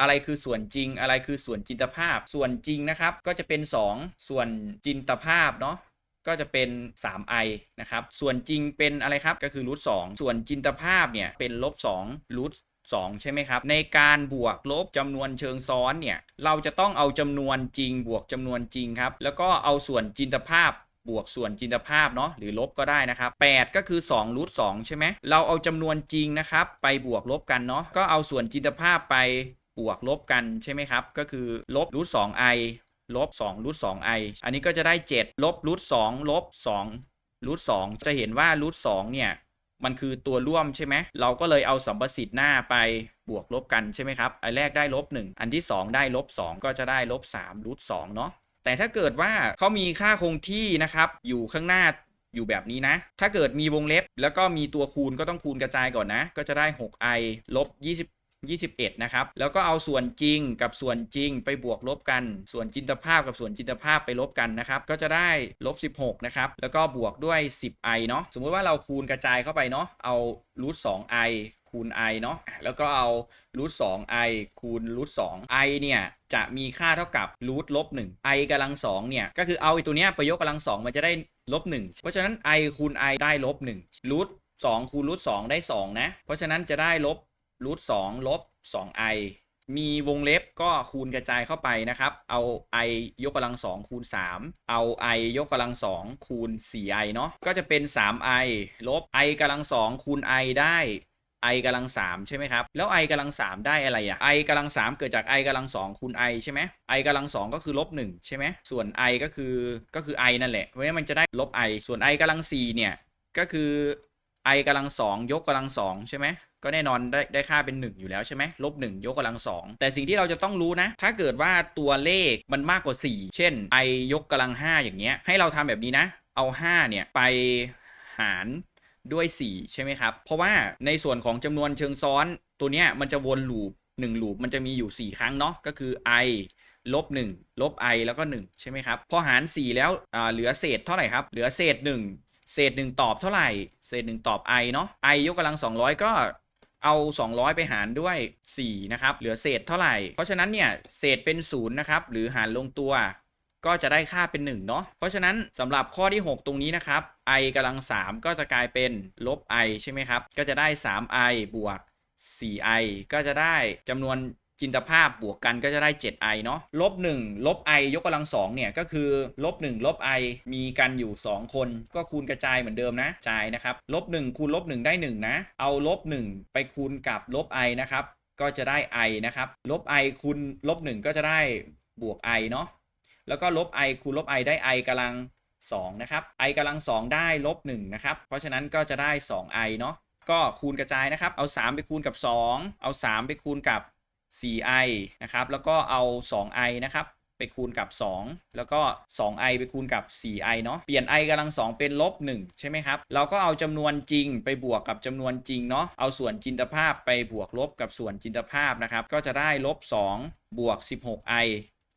อะไรคือส่วนจริง อะไรคือส่วนจินตภาพ ส่วนจริงนะครับ ก็จะเป็น 2 ส่วนจินตภาพเนาะก็จะเป็น 3i นะครับ ส่วนจริงเป็นอะไรครับ ก็คือรูท2ส่วนจินตภาพเนี่ยเป็นลบ2รูท2ใช่ไหมครับ ในการบวกลบจำนวนเชิงซ้อนเนี่ย เราจะต้องเอาจำนวนจริงบวกจำนวนจริงครับ แล้วก็เอาส่วนจินตภาพบวกส่วนจินตภาพเนาะหรือลบก็ได้นะครับ 8 ก็คือ2รูท2ใช่ไหมเราเอาจำนวนจริงนะครับ ไปบวกลบกันเนาะก็เอาส่วนจินตภาพไป บวกลบกันใช่ไหมครับ ก็คือลบรูท2 i ลบ2รูท2 i อันนี้ก็จะได้ 7 ลบรูท2ลบ2รูท2จะเห็นว่ารูท2เนี่ย มันคือตัวร่วมใช่ไหม เราก็เลยเอาสัมประสิทธิ์หน้าไปบวกลบกันใช่ไหมครับ อันแรกได้ลบ1อันที่ 2 ได้ลบ2ก็จะได้ลบ3รูท2เนาะ แต่ถ้าเกิดว่าเขามีค่าคงที่นะครับ อยู่ข้างหน้าอยู่แบบนี้นะ ถ้าเกิดมีวงเล็บ แล้วก็มีตัวคูณก็ต้องคูณกระจายก่อนนะ ก็จะได้ 6i ลบ2 21 นะครับ แล้วก็เอาส่วนจริงกับส่วนจริงไปบวกลบกัน ส่วนจินตภาพกับส่วนจินตภาพไปลบกันนะครับ ก็จะได้ลบ 16 นะครับ แล้วก็บวกด้วย 10i เนาะ สมมุติว่าเราคูณกระจายเข้าไปเนาะ เอารูท 2i คูณ i เนาะ แล้วก็เอารูท 2i คูณรูท 2i เนี่ยจะมีค่าเท่ากับรูทลบ 1 i กำลัง2เนี่ย ก็คือเอาไอ้ตัวเนี้ยไปยกกำลัง 2 มันจะได้ลบ 1 เพราะฉะนั้น i คูณ i ได้ลบ1รูท2คูณรูท2ได้ 2 นะ เพราะฉะนั้นจะได้ลบ รูท2ลบ 2i มีวงเล็บก็คูณกระจายเข้าไปนะครับ เอา i ยกกำลัง2คูณ 3 เอา i ยกกำลัง2คูณ 4i เนาะ ก็จะเป็น 3i ลบ i กำลัง2คูณ i ได้ i กำลัง3ใช่ไหมครับ แล้ว i กำลัง3ได้อะไรอะ i กำลัง3เกิดจาก i กำลัง2คูณ i ใช่ไหม i กำลัง2ก็คือลบ1ใช่ไหม ส่วน i ก็คือก็คือ i นั่นแหละ เพราะฉะนั้นมันจะได้ลบ i ส่วน i กำลัง4เนี่ยก็คือ i กำลัง2ยกกำลัง2ใช่ไหม ก็แน่นอนได้ได้ค่าเป็น 1 อยู่แล้วใช่ไหมลบ1ยกกำลัง 2 แต่สิ่งที่เราจะต้องรู้นะ ถ้าเกิดว่าตัวเลขมันมากกว่า 4 เช่น i ยกกำลัง 5 อย่างเงี้ย ให้เราทำแบบนี้นะ เอา 5 เนี่ย ไปหารด้วย 4 ใช่ไหมครับ เพราะว่าในส่วนของจำนวนเชิงซ้อนตัวเนี้ยมันจะวนลูป1ลูปมันจะมีอยู่ 4 ครั้งเนาะก็คือ i ลบ1ลบ i แล้วก็ 1 ใช่ไหมครับ พอหาร 4 แล้วอ่าเหลือเศษเท่าไหร่ครับ เหลือเศษ 1 เศษ 1 ตอบเท่าไหร่ เศษ 1 ตอบ i เนาะ i ยกกำลัง 200 ก็ เอา 200 ไปหารด้วย 4 นะครับ เหลือเศษเท่าไหร่ เพราะฉะนั้นเนี่ยเศษเป็น0นะครับหรือหารลงตัว ก็จะได้ค่าเป็น1เนาะเพราะฉะนั้นสำหรับข้อที่ 6 ตรงนี้นะครับ i กำลัง 3 ก็จะกลายเป็นลบ i ใช่ไหมครับ ก็จะได้ 3i บวก 4i ก็จะได้จำนวน จินตภาพบวกกันก็จะได้ 7i เนาะลบ1ลบ i ยกกำลัง2เนี่ย ก็คือลบ1ลบ i มีกันอยู่ 2 คน ก็คูณกระจายเหมือนเดิมนะจ่ายนะครับลบ1คูณลบ1ได้ 1 นะ เอาลบ1ไปคูณกับลบ i นะครับ ก็จะได้ i นะครับ ลบ i คูณลบ1ก็จะได้บวก i เนาะแล้วก็ลบ i คูณลบ i ได้ i กำลัง2นะครับ i กำลัง 2 ได้ลบ1นะครับ เพราะฉะนั้นก็จะได้ 2i เนาะก็คูณกระจายนะครับ เอา 3 ไปคูณกับ 2 เอา 3 ไปคูณกับ 4i นะครับ แล้วก็เอา 2i นะครับไปคูณกับ 2 แล้วก็ 2i ไปคูณกับ 4i เนาะ เปลี่ยน i กำลัง 2 เป็นลบ 1 ใช่ไหมครับ เราก็เอาจำนวนจริงไปบวกกับจำนวนจริงเนาะ เอาส่วนจินตภาพไปบวกลบกับส่วนจินตภาพนะครับ ก็จะได้ลบ 2 บวก 16i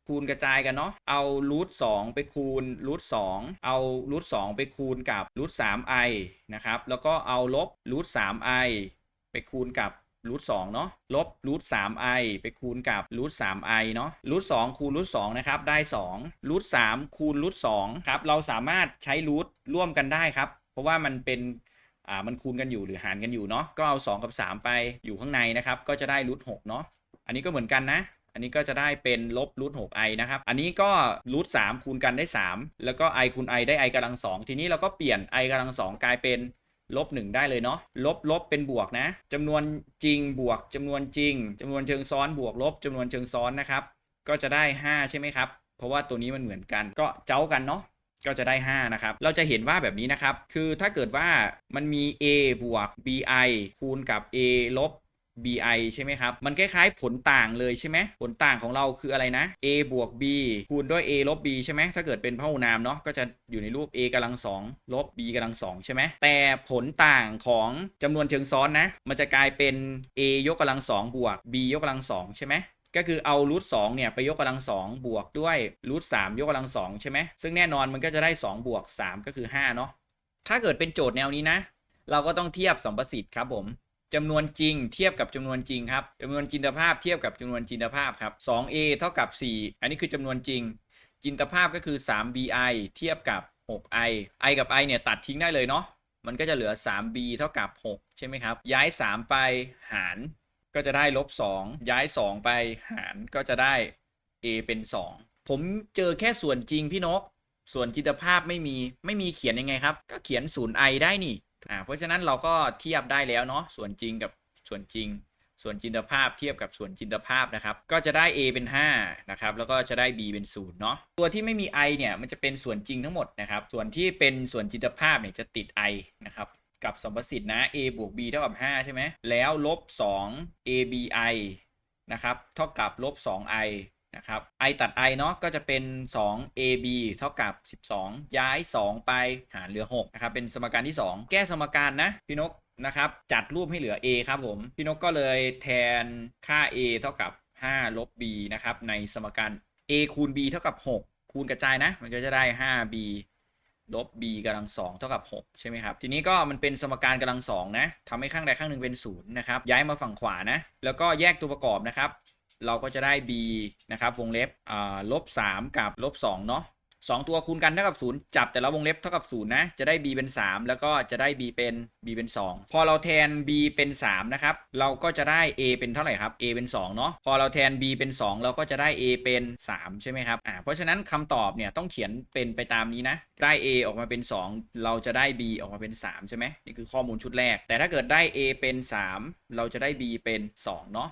คูณกระจายกันเนาะ เอารูท2ไปคูณรูท2เอารูท2ไปคูณกับรูท 3i นะครับ แล้วก็เอาลบรูท 3i ไปคูณกับ รูท2เนาะลบรูท 3i ไปคูณกับรูท 3i เนาะรูท2คูณรูท2นะครับได้2รูท3คูณรูท2ครับเราสามารถใช้รูทร่วมกันได้ครับ เพราะว่ามันเป็นอ่ามันคูณกันอยู่หรือหารกันอยู่เนาะก็เอา2กับ 3 ไปอยู่ข้างในนะครับก็จะได้รูท6เนาะอันนี้ก็เหมือนกันนะอันนี้ก็จะได้เป็นลบรูท6 i นะครับ อันนี้ก็รูท3คูณกันได้ 3 แล้วก็ i คูณ i ได้ i กำลัง2ทีนี้เราก็เปลี่ยน i กำลัง2กลายเป็น ลบ 1 ได้เลยเนาะลบลบเป็นบวกนะจำนวนจริงบวกจำนวนจริงจำนวนเชิงซ้อนบวกลบจำนวนเชิงซ้อนนะครับ ก็จะได้ 5 ใช่ไหมครับ เพราะว่าตัวนี้มันเหมือนกันก็เจ้ากันเนาะก็จะได้ 5 นะครับ เราจะเห็นว่าแบบนี้นะครับ คือถ้าเกิดว่ามันมี a บวก bi คูณกับ a ลบ bi ใช่ไหมครับ มันคล้ายๆผลต่างเลยใช่ไหมผลต่างของเราคืออะไรนะ a บวก b คูณด้วย a ลบ b ใช่ไหมถ้าเกิดเป็นพหุนามเนาะก็จะอยู่ในรูป a กำลัง2ลบ b กำลัง2ใช่ไหมแต่ผลต่างของจำนวนเชิงซ้อนนะ มันจะกลายเป็น a ยกกำลัง2บวก b ยกกำลัง2ใช่ไหมก็คือเอารูทสองเนี่ยไปยกกำลังสองบวกด้วยรูทสามยกกำลังสองใช่ไหมซึ่งแน่นอนมันก็จะได้2บวก3ก็คือ5เนาะถ้าเกิดเป็นโจทย์แนวนี้นะ เราก็ต้องเทียบสัมประสิทธิ์ครับผม จำนวนจริงเทียบกับจำนวนจริงครับจำนวนจินตภาพเทียบกับจำนวนจินตภาพครับ 2a เท่ากับ 4 อันนี้คือจำนวนจริง จินตภาพก็คือ 3bi เทียบกับ 6i i กับ i เนี่ยตัดทิ้งได้เลยเนาะ มันก็จะเหลือ 3b เท่ากับ 6 ใช่ไหมครับ ย้าย 3 ไปหาร ก็จะได้ลบ 2 ย้าย 2 ไปหารก็จะได้ a เป็น 2 ผมเจอแค่ส่วนจริงพี่นก ส่วนจินตภาพไม่มี ไม่มีเขียนยังไงครับ ก็เขียน 0i ได้นี่ อ่าเพราะฉะนั้นเราก็เทียบได้แล้วเนาะส่วนจริงกับส่วนจริง ส่วนจินตภาพเทียบกับส่วนจินตภาพนะครับ ก็จะได้ a เป็น5นะครับแล้วก็จะได้ b เป็น0เนาะตัวที่ไม่มี i เนี่ยมันจะเป็นส่วนจริงทั้งหมดนะครับ ส่วนที่เป็นส่วนจินตภาพเนี่ยจะติด i นะครับกับสมประสิทธิ์นะ a บวก b เท่ากับ 5 ใช่ไหมแล้วลบ 2 abi นะครับ เท่ากับลบ 2i นะครับ i ตัด i เนาะก็จะเป็น 2 ab เท่ากับ 12 ย้าย 2 ไปหารเหลือ6นะครับเป็นสมการที่ 2 แก้สมการนะพี่นกนะครับจัดรูปให้เหลือ a ครับผม พี่นกก็เลยแทนค่า a เท่ากับ 5 ลบ b นะครับในสมการ a คูณ b เท่ากับ 6 คูณกระจายนะ มันก็จะได้ 5b ลบ b กำลังสองเท่ากับ 6 ใช่ไหมครับ ทีนี้ก็มันเป็นสมการกำลังสองนะทำให้ข้างใดข้างหนึ่งเป็น0นะครับ ย้ายมาฝั่งขวานะ แล้วก็แยกตัวประกอบนะครับ เราก็จะได้ b นะครับวงเล็บอ่าลบ3กับลบ2เนาะสองตัวคูณกันเท่ากับ 0 จับแต่ละวงเล็บเท่ากับ 0 นะ จะได้ b เป็น 3 แล้วก็จะได้ b เป็น b เป็น 2 พอเราแทน b เป็น 3 นะครับ เราก็จะได้ a เป็นเท่าไหร่ครับ a เป็น 2 เนาะ พอเราแทน b เป็น 2 เราก็จะได้ a เป็น 3 ใช่ไหมครับ อ่า เพราะฉะนั้นคำตอบเนี่ยต้องเขียนเป็นไปตามนี้นะ ได้ a ออกมาเป็น 2 เราจะได้ b ออกมาเป็น 3 ใช่ไหมนี่คือข้อมูลชุดแรก แต่ถ้าเกิดได้ a เป็น 3 เราจะได้ b เป็น 2 เนาะ